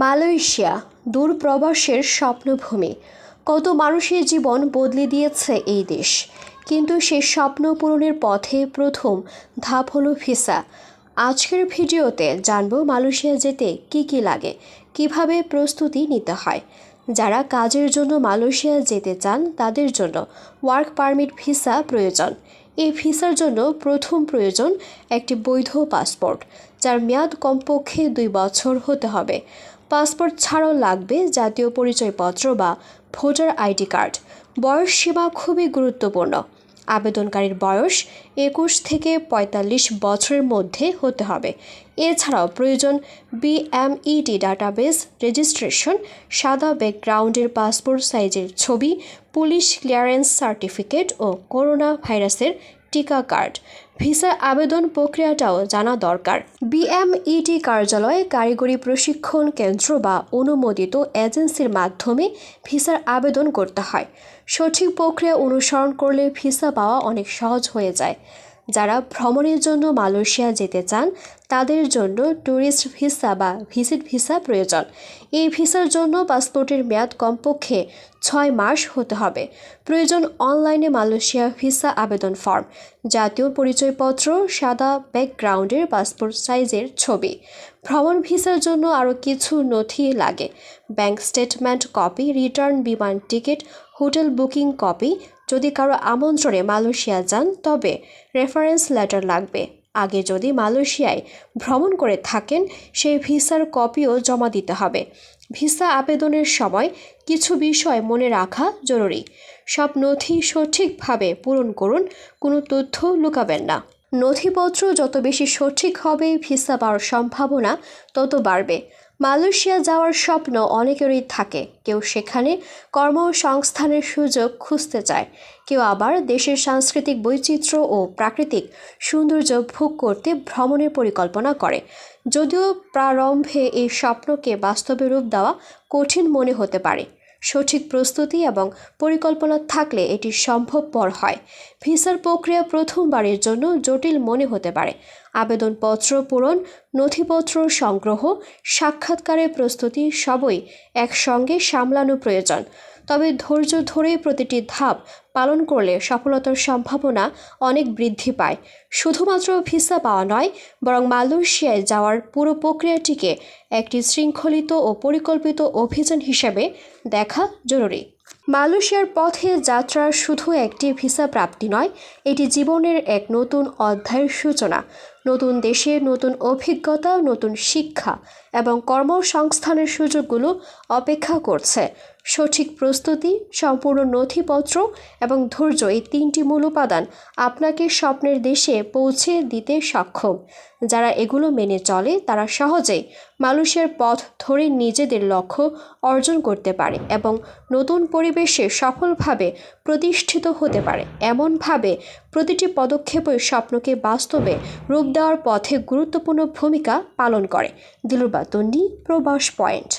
Malaysia দূর প্রবাসের স্বপ্নভূমি। কত মানুষের জীবন বদলে দিয়েছে এই দেশ। কিন্তু সেই স্বপ্ন পূরণের পথে প্রথম ধাপ হলো ভিসা। আজকের ভিডিওতে জানব মালয়েশিয়া যেতে কি কি লাগে, কীভাবে প্রস্তুতি নিতে হয়। যারা কাজের জন্য মালয়েশিয়া যেতে চান, তাদের জন্য ওয়ার্ক পারমিট ভিসা প্রয়োজন। এই ভিসার জন্য প্রথম প্রয়োজন একটি বৈধ পাসপোর্ট, যার মেয়াদ কমপক্ষে দুই বছর হতে হবে। পাসপোর্ট ছাড়াও লাগবে জাতীয় পরিচয়পত্র বা ভোটার আইডি কার্ড। বয়স সীমা খুবই গুরুত্বপূর্ণ। আবেদনকারীর বয়স একুশ থেকে পঁয়তাল্লিশ বছরের মধ্যে হতে হবে। এছাড়াও প্রয়োজন বিএমইডি ডাটাবেস রেজিস্ট্রেশন সাদা ব্যাকগ্রাউন্ডের পাসপোর্ট সাইজের ছবি পুলিশ ক্লিয়ারেন্স সার্টিফিকেট ও করোনা ভাইরাসের টিকা কার্ড, ভিসা আবেদন প্রক্রিয়াটাও জানা দরকার। বিএমইটি কার্যালয়ে কারিগরি প্রশিক্ষণ কেন্দ্র বা অনুমোদিত এজেন্সির মাধ্যমে ভিসার আবেদন করতে হয়। সঠিক প্রক্রিয়া অনুসরণ করলে ভিসা পাওয়া অনেক সহজ হয়ে যায়। যারা ভ্রমণের জন্য মালয়েশিয়া যেতে চান, তাদের জন্য ট্যুরিস্ট ভিসা বা ভিজিট ভিসা প্রয়োজন। এই ভিসার জন্য পাসপোর্টের মেয়াদ কমপক্ষে ছয় মাস হতে হবে। প্রয়োজন অনলাইনে মালয়েশিয়া ভিসা আবেদন ফর্ম, জাতীয় পরিচয়পত্র, সাদা ব্যাকগ্রাউন্ডের পাসপোর্ট সাইজের ছবি। ভ্রমণ ভিসার জন্য আরও কিছু নথি লাগে। ব্যাংক স্টেটমেন্ট কপি, রিটার্ন বিমান টিকিট, হোটেল বুকিং কপি যদি কারও আমন্ত্রণে মালয়েশিয়া যান, তবে রেফারেন্স লেটার লাগবে। আগে যদি মালয়েশিয়ায় ভ্রমণ করে থাকেন, সেই ভিসার কপিও জমা দিতে হবে। ভিসা আবেদনের সময় কিছু বিষয় মনে রাখা জরুরি। সব নথি সঠিকভাবে পূরণ করুন, কোনো তথ্য লুকাবেন না। নথিপত্র যত বেশি সঠিক হবে, ভিসা পাওয়ার সম্ভাবনা তত বাড়বে। মালয়েশিয়া যাওয়ার স্বপ্ন অনেকেরই থাকে। কেউ সেখানে কর্মসংস্থানের সুযোগ খুঁজতে চায়। কেউ আবার দেশের সাংস্কৃতিক বৈচিত্র্য ও প্রাকৃতিক সৌন্দর্য ভোগ করতে ভ্রমণের পরিকল্পনা করে। যদিও প্রারম্ভে এই স্বপ্নকে বাস্তবে রূপ দেওয়া কঠিন মনে হতে পারে। সঠিক প্রস্তুতি এবং পরিকল্পনা থাকলে এটি সম্ভবপর হয়। ভিসার প্রক্রিয়া প্রথমবারের জন্য জটিল মনে হতে পারে। আবেদনপত্র পূরণ, নথিপত্র সংগ্রহ, সাক্ষাৎকারের প্রস্তুতি সবই একসঙ্গে সামলানো প্রয়োজন। তবে ধৈর্য ধরে প্রতিটি ধাপ পালন করলে সফলতার সম্ভাবনা অনেক বৃদ্ধি পায়। শুধুমাত্র ভিসা পাওয়া নয়, বরং মালয়েশিয়ায় যাওয়ার পুরো প্রক্রিয়াটিকে একটি শৃঙ্খলিত ও পরিকল্পিত অভিযান হিসেবে দেখা জরুরি। মালয়েশিয়ার পথে যাত্রা শুধু একটি ভিসা প্রাপ্তি নয়, এটি জীবনের এক নতুন অধ্যায়ের সূচনা। নতুন দেশে নতুন অভিজ্ঞতা নতুন শিক্ষা এবং কর্মসংস্থানের সুযোগগুলো অপেক্ষা করছে। সঠিক প্রস্তুতি, সম্পূর্ণ নথিপত্র এবং ধৈর্য এই তিনটি মূল উপাদান আপনাকে স্বপ্নের দেশে পৌঁছে দিতে সক্ষম। যারা এগুলো মেনে চলে, তারা সহজেই মানুষের পথ ধরে নিজেদের লক্ষ্য অর্জন করতে পারে এবং নতুন পরিবেশে সফলভাবে প্রতিষ্ঠিত হতে পারে। এমনভাবে প্রতিটি পদক্ষেপই স্বপ্নকে বাস্তবে রূপ দেওয়ার পথে গুরুত্বপূর্ণ ভূমিকা পালন করে। দিলুরবা তন্ডি প্রবাস পয়েন্ট।